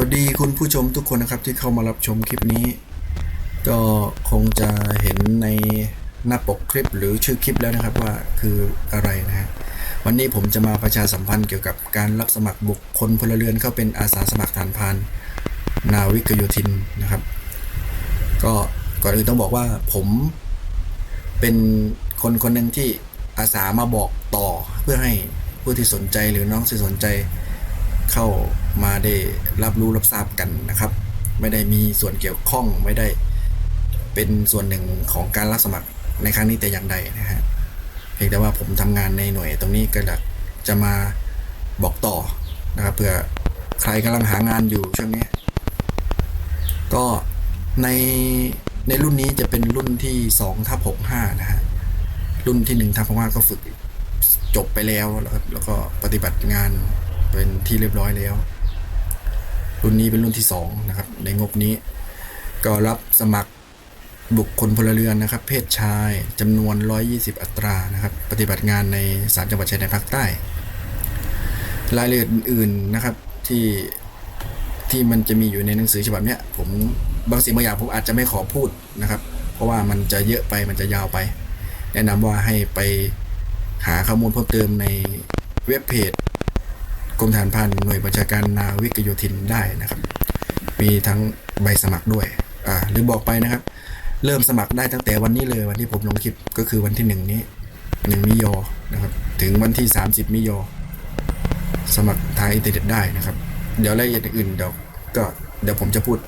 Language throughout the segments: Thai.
วัสดีคุณผู้ชมทุกคนนะครับที่เข้ามารับชมคลิปนี้ ก็คงจะเห็นในหน้าปกคลิปหรือชื่อคลิปแล้วนะครับว่าคืออะไรนะฮะวันนี้ผมจะมาประชาสัมพันธ์เกี่ยวกับการรับสมัครบุคคลพลเรือนเข้าเป็นอาสาสมัครฐานพานนาวิกโยธินนะครับ ก็ก่อนอื่นต้องบอกว่าผมเป็นคนคนหนึ่งที่อาสามาบอกต่อเพื่อให้ผู้ที่สนใจหรือน้องที่สนใจ เข้ามาได้รับรู้รับทราบกันนะครับ ไม่ได้มีส่วนเกี่ยวข้องไม่ได้เป็นส่วนหนึ่งของการรับสมัครในครั้งนี้แต่อย่างใดนะฮะเพียงแต่ว่าผมทำงานในหน่วยตรงนี้ก็จะมาบอกต่อนะครับเผื่อใครกำลังหางานอยู่ช่วงนี้ ก็ในในรุ่นนี้จะเป็นรุ่นที่2ทับ65นะฮะรุ่นที่1ทับ65ก็ฝึกจบไปแล้วแล้วก็ปฏิบัติงาน เป็นที่เรียบร้อยแล้ว รุ่นนี้เป็นรุ่นที่2นะครับในงบนี้ ก็รับสมัครบุคคลพลเรือนนะครับ เพศชายจำนวน 120 อัตรานะครับ ปฏิบัติงานในสามจังหวัดชายแดนภาคใต้ รายละเอียดอื่นๆนะครับที่ที่มันจะมีอยู่ในหนังสือฉบับเนี้ยผมบางสิ่งบางอย่างผมอาจจะไม่ขอพูดนะครับ เพราะว่ามันจะเยอะไปมันจะยาวไป แนะนำว่าให้ไปหาข้อมูลเพิ่มเติมในเว็บเพจ รมฐานพันหน่วยบัญชาการนาวิกโยธินได้นะครับ มีทั้งใบสมัครด้วยอ่าหรือบอกไปนะครับ เริ่มสมัครได้ตั้งแต่วันนี้เลยวันที่ผมลงคลิปก็คือวันที่หนึ่งนี้หนึ่งมิโยนะครับ ถึงวันที่ 30มิโยสมัครทางอินเทอร์เน็ตได้นะครับ เดี๋ยวรายละเอียดอื่นเดี๋ยวก็เดี๋ยวผมจะพูด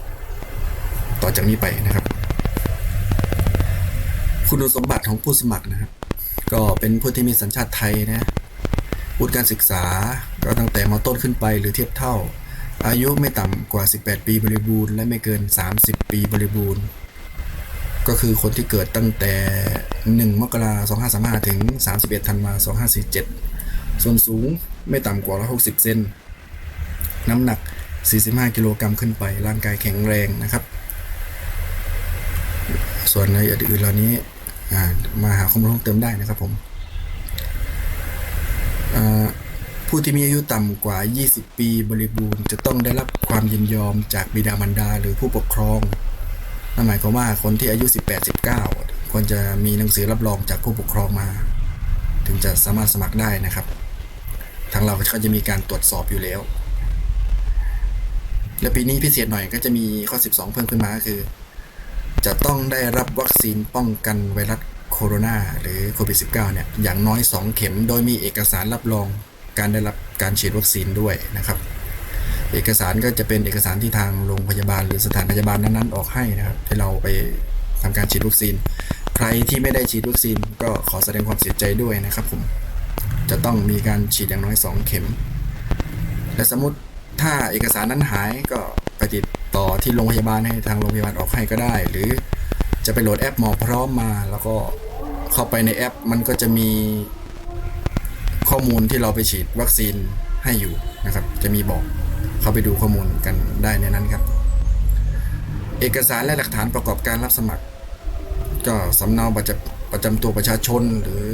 ต่อจากนี้ไปนะครับ คุณสมบัติของผู้สมัครนะครับ ก็เป็นผู้ที่มีสัญชาติไทยนะ วุฒิการศึกษา ก็ตั้งแต่มต้นขึ้นไปหรือเทียบเท่า อายุไม่ต่ำกว่า 18 ปีบริบูรณ์และไม่เกิน 30 ปีบริบูรณ์ ก็คือคนที่เกิดตั้งแต่ 1 มกราคม 2535 ถึง 31 ธันวาคม 2547 ส่วนสูงไม่ต่ำกว่า 160 เซน น้ำหนัก 45 กิโลกรัมขึ้นไป ร่างกายแข็งแรงนะครับ ส่วนในายละเอียดอื่นเหล่านี้มาหาข้อมูลเพิ่มเติมได้นะครับผมอ่า ผู้ที่มีอายุต่ำกว่า 20 ปีบริบูรณ์จะต้องได้รับความยินยอมจากบิดามารดาหรือผู้ปกครองนั่นหมายความว่าคนที่อายุ 18-19 ควรจะมีหนังสือรับรองจากผู้ปกครองมา ถึงจะสามารถสมัครได้นะครับ ทางเราก็จะมีการตรวจสอบอยู่แล้ว และปีนี้พิเศษหน่อยก็จะมีข้อ 12 เพิ่มขึ้นมาก็คือ จะต้องได้รับวัคซีนป้องกันไวรัสโคโรนาหรือโควิด -19 เนี่ยอย่างน้อย 2 เข็มโดยมีเอกสารรับรอง การได้รับการฉีดวัคซีนด้วยนะครับ เอกสารก็จะเป็นเอกสารที่ทางโรงพยาบาลหรือสถานพยาบาลนั้นๆออกให้นะครับให้เราไปทำการฉีดวัคซีน ใครที่ไม่ได้ฉีดวัคซีน ก็ขอแสดงความเสียใจด้วยนะครับผมจะต้องมีการฉีดอย่างน้อย 2 เข็ม และสมมติถ้าเอกสารนั้นหายก็ไปติดต่อที่โรงพยาบาลให้ทางโรงพยาบาลออกให้ก็ได้ หรือจะไปโหลดแอปหมอพร้อมมา แล้วก็เข้าไปในแอป มันก็จะมี ข้อมูลที่เราไปฉีดวัคซีนให้อยู่นะครับ จะมีบอกเข้าไปดูข้อมูลกันได้ในนั้นครับ เอกสารและหลักฐานประกอบการรับสมัคร ก็สำเนาบัตรประจำตัวประชาชนหรือ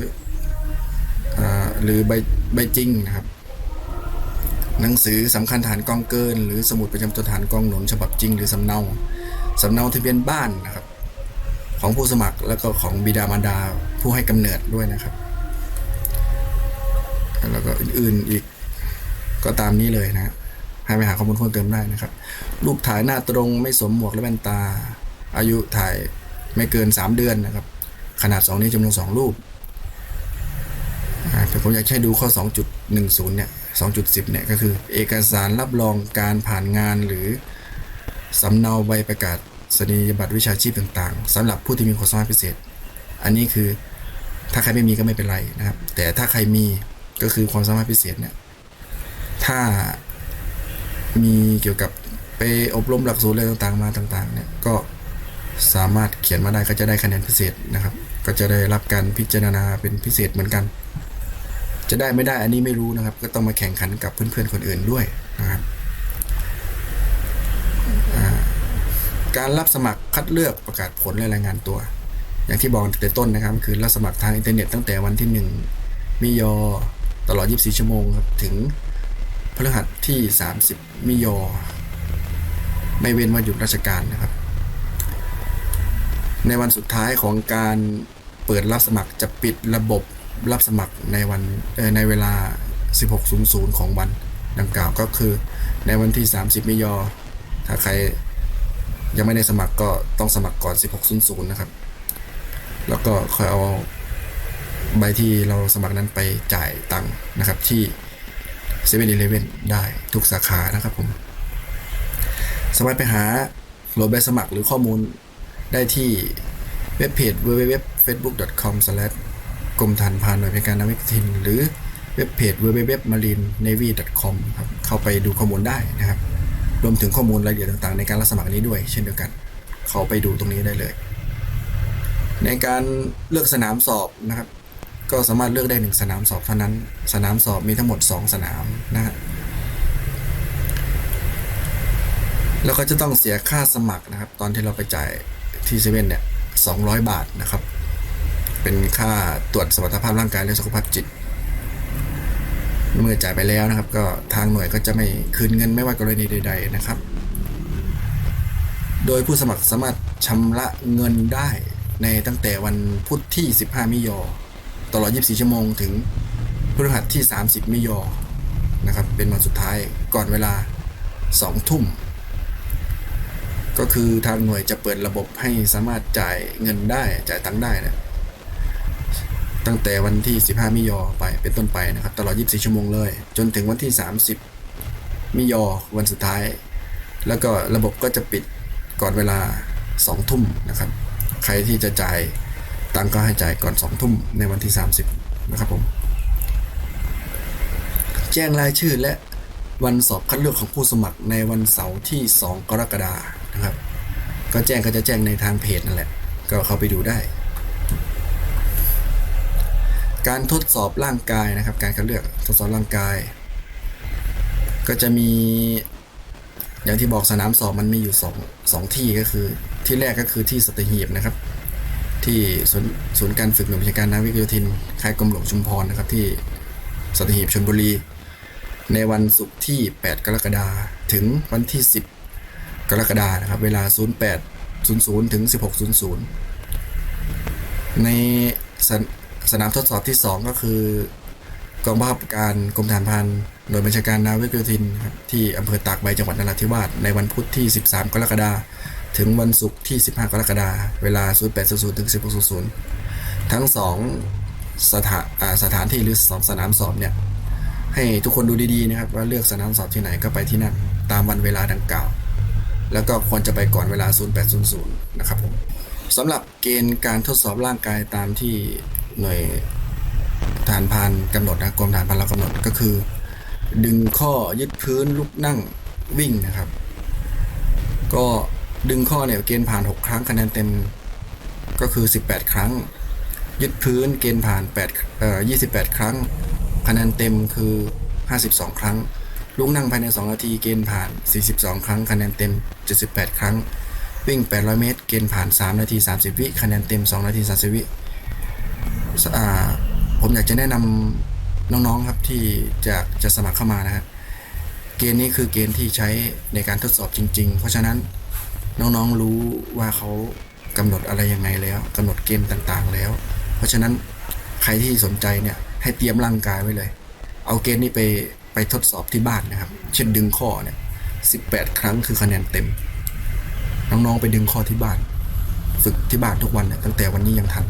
อ่าหรือใบใบจริงนะครับ หนังสือสำคัญฐานกองเกิน หรือสมุดประจำตัวฐานกองหนุนฉบับจริง หรือสำเนาสำเนาทะเบียนบ้านนะครับ ของผู้สมัครแล้วก็ของบิดามารดาผู้ให้กำเนิดด้วยนะครับ แล้วก็อื่นๆอีกก็ตามนี้เลยนะฮะให้ไปหาข้อมูลเพิ่มเติมได้นะครับ รูปถ่ายหน้าตรงไม่สวมหมวกและแว่นตา อายุถ่ายไม่เกิน 3 เดือนนะครับ ขนาด 2นิ้จำนวน 2 รูปแต่ผมอยากให้ดูข้อ 2.10 เนี่ย 2.10 เนี่ย ก็คือเอกสารรับรองการผ่านงานหรือสำเนาใบประกาศสนียบัตรวิชาชีพต่างๆสำหรับผู้ที่มีความสามารถพิเศษ อันนี้คือถ้าใครไม่มีก็ไม่เป็นไรนะครับ แต่ถ้าใครมี ก็คือความสามารถพิเศษเนี่ย ถ้ามีเกี่ยวกับไปอบรมหลักสูตรอะไรต่างๆมาต่าง ๆ เนี่ยก็สามารถเขียนมาได้ก็จะได้คะแนนพิเศษนะครับ ก็จะได้รับการพิจารณาเป็นพิเศษเหมือนกัน จะได้ไม่ได้อันนี้ไม่รู้นะครับ ก็ต้องมาแข่งขันกับเพื่อนๆคนอื่นด้วยนะครับการรับสมัครคัดเลือกประกาศผลและรายงานตัว อย่างที่บอกแต่ต้นนะครับ คือรับสมัครทางอินเทอร์เน็ตตั้งแต่วันที่ 1มิยอ ตลอด 24 ชั่วโมงครับ ถึงพฤหัสที่ 30 มิยอ ไม่เว้นวันหยุดราชการนะครับ ในวันสุดท้ายของการเปิดรับสมัครจะปิดระบบรับสมัครในวันในเวลา 16.00 ของวันดังกล่าวก็คือในวันที่ 30 มิยอ ถ้าใครยังไม่ได้สมัครก็ต้องสมัครก่อน 16.00 นะครับ แล้วก็ค่อยเอา ใบที่เราสมัครนั้นไปจ่ายตังค์นะครับที่7 e เ e ่ e อได้ทุกสาขานะครับผมสามารถไปหาโหลดใบสมัครหรือข้อมูลได้ที่เว็บเพจ www.facebook.com กรมฐานพานหน่วยบริการนาวิกโยธิน หรือเว็บเพจ www.marinenavy.com ครับเข้าไปดูข้อมูลได้นะครับ รวมถึงข้อมูลรายละเอียดต่างๆ ในการรับสมัครนี้ด้วย เช่นเดียวกัน เข้าไปดูตรงนี้ได้เลย ในการเลือกสนามสอบนะครับ ก็สามารถเลือกได้หนึ่งสนามสอบเท่านั้น สนามสอบมีทั้งหมด 2 สนามนะฮะแล้วก็จะต้องเสียค่าสมัครนะครับ ตอนที่เราไปจ่ายที่เซเว่นเนี่ย200บาทนะครับ เป็นค่าตรวจสมรรถภาพร่างกายและสุขภาพจิต เมื่อจ่ายไปแล้วนะครับ ก็ทางหน่วยก็จะไม่คืนเงินไม่ว่ากรณีใด ๆ นะครับ โดยผู้สมัครสามารถชำระเงินได้ในตั้งแต่วันพุธที่ 15 มิยอ ตลอด 24 ชั่วโมงถึงพฤหัสที่ 30 มิยอนะครับ เป็นวันสุดท้ายก่อนเวลา 2 ทุ่ม ก็คือทางหน่วยจะเปิดระบบให้สามารถจ่ายเงินได้จ่ายตังค์ได้นะตั้งแต่วันที่ 15 มิยอไปเป็นต้นไปนะครับ ตลอด 24 ชั่วโมงเลย จนถึงวันที่ 30 มิยอวันสุดท้าย แล้วก็ระบบก็จะปิดก่อนเวลา 2 ทุ่มนะครับ ใครที่จะจ่าย ตังก็ให้จ่ายก่อน2ทุ่มในวันที่ 30 นะครับผม แจ้งรายชื่อและวันสอบคัดเลือกของผู้สมัครในวันเสาร์ที่ 2 กรกฎานะครับ ก็แจ้งก็จะแจ้งในทางเพจนั่นแหละ ก็เข้าไปดูได้ การทดสอบร่างกายนะครับ การคัดเลือกทดสอบร่างกาย ก็จะมีอย่างที่บอกสนามสอบมันมีอยู่สองสองที่ก็คือที่แรกก็คือที่สตหีบนะครับ ที่ศูนย์การฝึกหน่วยบัญชาการนาวิกโยธิน ค่ายกรมหลวงชุมพรนะครับที่สตหีบชลบุรี ในวันศุกร์ที่ 8 กรกฎาคมถึงวันที่ 10 กรกฎาคมนะครับ เวลา 0800 ถึง 1600 ในสนสนามทดสอบที่ 2 ก็คือกองบังคับการกรมฐานพรานหน่วยบัญชาการนาวิกโยธินครับที่อำเภอตากใบจังหวัดนราธิวาสในวันพุธที่ 13 กรกฎาคม ถึงวันศุกร์ที่ 15 กรกฎาคมเวลา 0800ถึง 1600 ทั้ง 2 สถานสถานที่หรือสองสนามสอบเนี่ย ให้ทุกคนดูดีๆนะครับ ว่าเลือกสนามสอบที่ไหนก็ไปที่นั่น ตามวันเวลาดังกล่าว แล้วก็ควรจะไปก่อนเวลา 0800 นะครับผมสำหรับเกณฑ์การทดสอบร่างกายตามที่หน่วยฐานพานกำหนดนะกรมฐานพานเรากำหนดก็คือ ดึงข้อยึดพื้นลุกนั่งวิ่งนะครับ ก็ ดึงข้อเนี่ยเกณฑ์ผ่าน 6 ครั้งคะแนนเต็มก็คือ 18 ครั้ง ยึดพื้นเกณฑ์ผ่าน8เอ่อ28 ครั้ง คะแนนเต็มคือ 52 ครั้งลุกนั่งภายใน 2 นาทีเกณฑ์ผ่าน 42 ครั้งคะแนนเต็ม 78 ครั้ง วิ่ง 800 เมตร เกณฑ์ผ่าน 3 นาที 30 วิคะแนนเต็ม 2 นาที 30 วิอ่าผมอยากจะแนะนำน้องๆครับที่จะจะสมัครเข้ามานะฮะเกณฑ์นี้คือเกณฑ์ที่ใช้ในการทดสอบจริง ๆ เพราะฉะนั้น น้องๆรู้ว่าเขากำหนดอะไรยังไงแล้วกำหนดเกณฑ์ต่างๆแล้ว เพราะฉะนั้นใครที่สนใจเนี่ยให้เตรียมร่างกายไว้เลย เอาเกณฑ์นี้ไปไปทดสอบที่บ้านนะครับ เช่นดึงข้อเนี่ย18ครั้งคือคะแนนเต็ม น้องๆไปดึงข้อที่บ้าน ฝึกที่บ้านทุกวันเนี่ยตั้งแต่วันนี้ยังทัน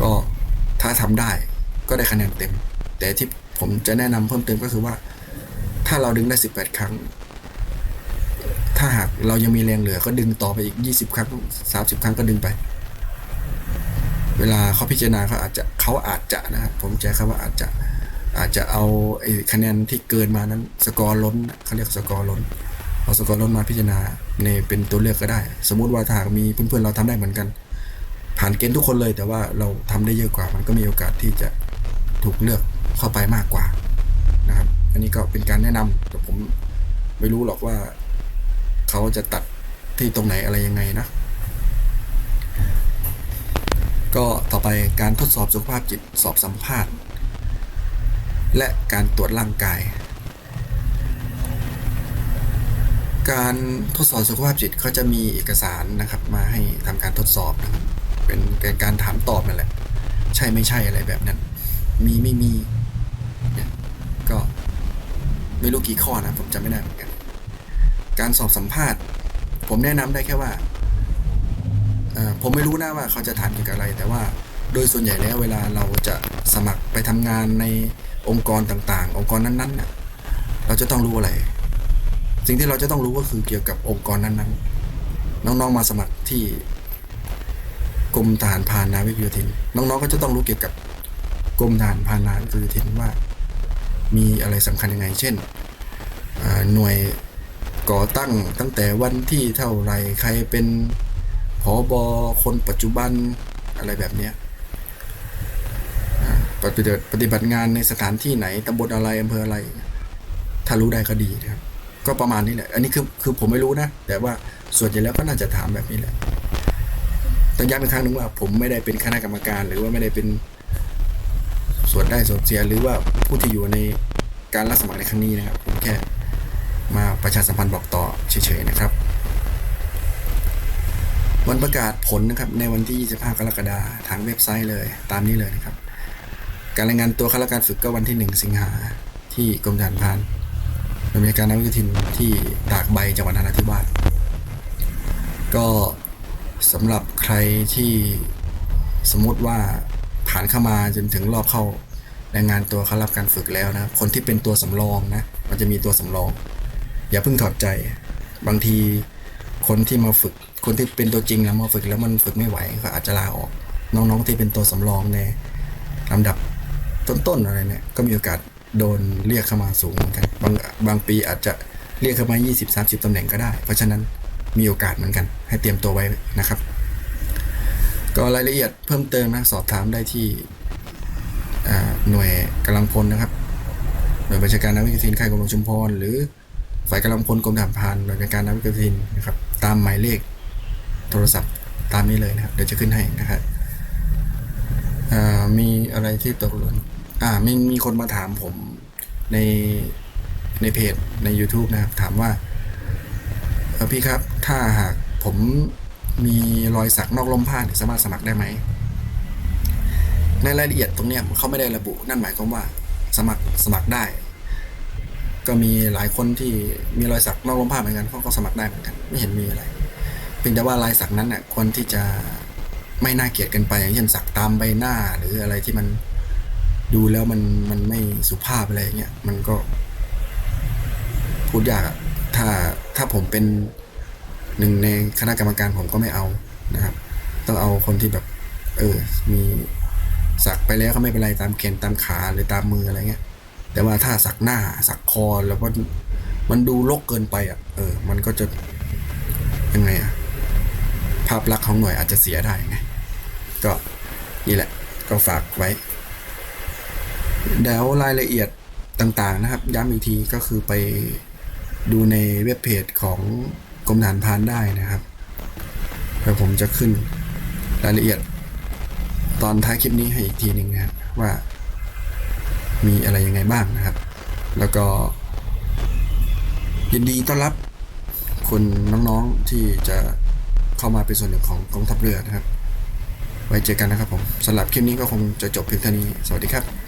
ก็ถ้าทำได้ก็ได้คะแนนเต็ม แต่ที่ผมจะแนะนำเพิ่มเติมก็คือว่า ถ้าเราดึงได้ 18 ครั้ง ถ้าหากเรายังมีแรงเหลือก็ดึงต่อไปอีก 20 ครั้ง 30 ครั้งก็ดึงไป เวลาเขาพิจารณาเขาอาจจะเขาอาจจะนะครับผมใช้คำว่าอาจจะอาจจะเอาไอ้คะแนนที่เกินมานั้น สกอร์ล้นเขาเรียกสกอร์ล้นเอาสกอร์ล้นมาพิจารณาในเป็นตัวเลือกก็ได้ สมมุติว่าถ้าหากมีเพื่อนๆเราทำได้เหมือนกัน ผ่านเกณฑ์ทุกคนเลยแต่ว่าเราทำได้เยอะกว่า มันก็มีโอกาสที่จะถูกเลือกเข้าไปมากกว่านะครับ อันนี้ก็เป็นการแนะนำแต่ผมไม่รู้หรอกว่า เขาจะตัดที่ตรงไหนอะไรยังไงนะ ก็ต่อไปการทดสอบสุขภาพจิตสอบสัมภาษณ์ และการตรวจร่างกาย การทดสอบสุขภาพจิตเขาจะมีเอกสารนะครับ มาให้ทำการทดสอบนะครับเป็นเป็นการถามตอบนั่นแหละ ใช่ไม่ใช่อะไรแบบนั้น มีไม่มีเนี่ยก็ไม่รู้กี่ข้อนะผมจำไม่ได้เหมือนกัน การสอบสัมภาษณ์ ผมแนะนำได้แค่ว่าผมไม่รู้นะว่าเขาจะถามเกี่ยวกับอะไร แต่ว่าโดยส่วนใหญ่แล้วเวลาเราจะสมัครไปทำงานในองค์กรต่างๆ องค์กรนั้นๆน่ะเราจะต้องรู้อะไร สิ่งที่เราจะต้องรู้ก็คือเกี่ยวกับองค์กรนั้นๆ น้องๆมาสมัครที่กรมทหารพรานนาวิกโยธิน น้องๆก็จะต้องรู้เกี่ยวกับกรมทหารพรานนาวิกโยธินว่า มีอะไรสำคัญยังไง เช่นหน่วย ก่อตั้งตั้งแต่วันที่เท่าไหรใครเป็นผอบอคนปัจจุบันอะไรแบบเนี้ยปฏิบัติปฏิบัติงานในสถานที่ไหนตำบลอะไรอำเภออะไร ถ้ารู้ได้ก็ดีนะครับ ก็ประมาณนี้แหละ อันนี้คือคือผมไม่รู้นะ แต่ว่าส่วนใหญ่แล้วก็น่าจะถามแบบนี้แหละต้องย้ำอีกครั้งหนึ่งว่า ผมไม่ได้เป็นคณะกรรมการ หรือว่าไม่ได้เป็นส่วนได้ส่วนเสียหรือว่าผู้ที่อยู่ในการรับสมัครในครั้งนี้นะครับผมแค่ มาประชาสัมพันธ์บอกต่อเฉยๆนะครับ วันประกาศผลนะครับในวันที่ 25 กรกฎาคมทางเว็บไซต์เลย ตามนี้เลยนะครับ การรายงานตัวข้าราชการฝึกก็วันที่ 1 สิงหาที่กรมทหารพรานโดยมีการนักวิทินที่ตากใบจังหวัดนราธิวาสก็สำหรับใครที่สมมติว่าผ่านเข้ามาจนถึงรอบเข้ารายงานตัวเข้ารับการฝึกแล้วนะครับคนที่เป็นตัวสำรองนะ มันจะมีตัวสำรอง อย่าเพิ่งถอดใจ บางทีคนที่มาฝึก คนที่เป็นตัวจริงแล้วมาฝึกแล้วมันฝึกไม่ไหวก็อาจจะลาออก น้องๆที่เป็นตัวสำรองในลำดับต้นๆอะไรเนี่ยก็มีโอกาสโดนเรียกเข้ามาสูงเหมือนกันบางบางปีอาจจะเรียกเข้ามา 20-30ตำแหน่งก็ได้ เพราะฉะนั้นมีโอกาสเหมือนกัน ให้เตรียมตัวไว้นะครับ ก็รายละเอียดเพิ่มเติมนะสอบถามได้ที่หน่วยกำลังพลนะครับ หน่วยบัญชาการนาวิกสินค่ายกองหลวงชุมพรหรือ ฝ่ายกำลังพลกรมทหารพรานหน่วยการนาวิกโยธินนะครับ ตามหมายเลขโทรศัพท์ตามนี้เลยนะครับ เดี๋ยวจะขึ้นให้นะครับมีอะไรที่ตกหล่นอ่ามีมีคนมาถามผมในในเพจใน YouTube นะครับ ถามว่าพี่ครับ ถ้าหากผมมีรอยสักนอกลมผ้าสามารถสมัครได้ไหม ในรายละเอียดตรงเนี้ยเขาไม่ได้ระบุ นั่นหมายความว่าสมัครสมัครได้ ก็มีหลายคนที่มีรอยสักนอกลมผ้าเหมือนกันเขาก็สมัครได้เหมือนกัน ไม่เห็นมีอะไร เพียงแต่ว่าลายสักนั้นน่ะควรที่จะไม่น่าเกลียดกันไป อย่างเช่นสักตามใบหน้าหรืออะไรที่มันดูแล้วมันมันไม่สุภาพอะไรอย่างเงี้ยมันก็ พูดยากถ้าถ้าผมเป็นหนึ่งในคณะกรรมการผมก็ไม่เอานะครับ ต้องเอาคนที่แบบ เออ มีสักไปแล้วก็ไม่เป็นไรตามแขนตามขาหรือตามมืออะไรเงี้ย แต่ว่าถ้าสักหน้าสักคอแล้วมันมันดูรกเกินไปอะ เออ มันก็จะยังไงอะ ภาพลักษณ์ของหน่วยอาจจะเสียได้ไงก็นี่แหละ ก็ฝากไว้เดี๋ยวรายละเอียดต่างๆนะครับ ย้ำอีกทีก็คือไปดูในเว็บเพจของกรมฐานพานได้นะครับเดี๋ยวผมจะขึ้นรายละเอียดตอนท้ายคลิปนี้ให้อีกทีหนึ่งนะครับว่า มีอะไรยังไงบ้างนะครับ แล้วก็ ยินดีต้อนรับคนน้องๆที่จะเข้ามาเป็นส่วนหนึ่งของกองทัพเรือนะครับ ไว้เจอกันนะครับผมสำหรับคลิปนี้ก็คงจะจบเพียงเท่านี้ สวัสดีครับ